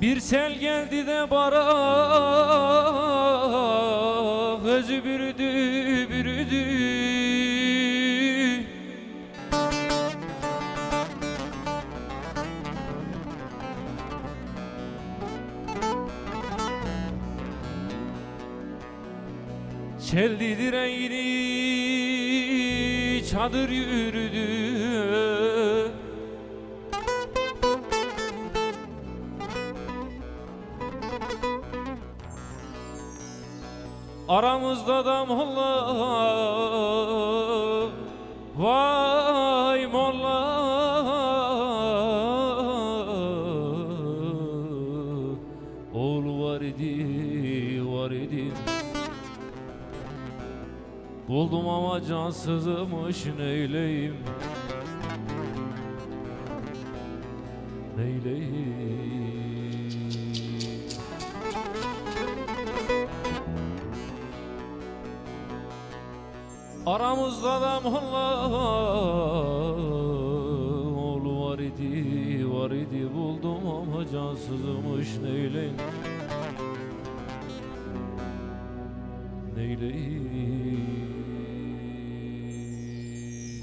Bir sel geldi de bara Özü bürüdü bürüdü. Çeldi direğini çadır yürüdü Aramızda da molla Vay molla Oğlu var idi var idi. Buldum ama cansızmış neyleyim Neyleyim Aramızda da molla var idi var idi Buldum ama cansızmış neyleyim? Neyleyim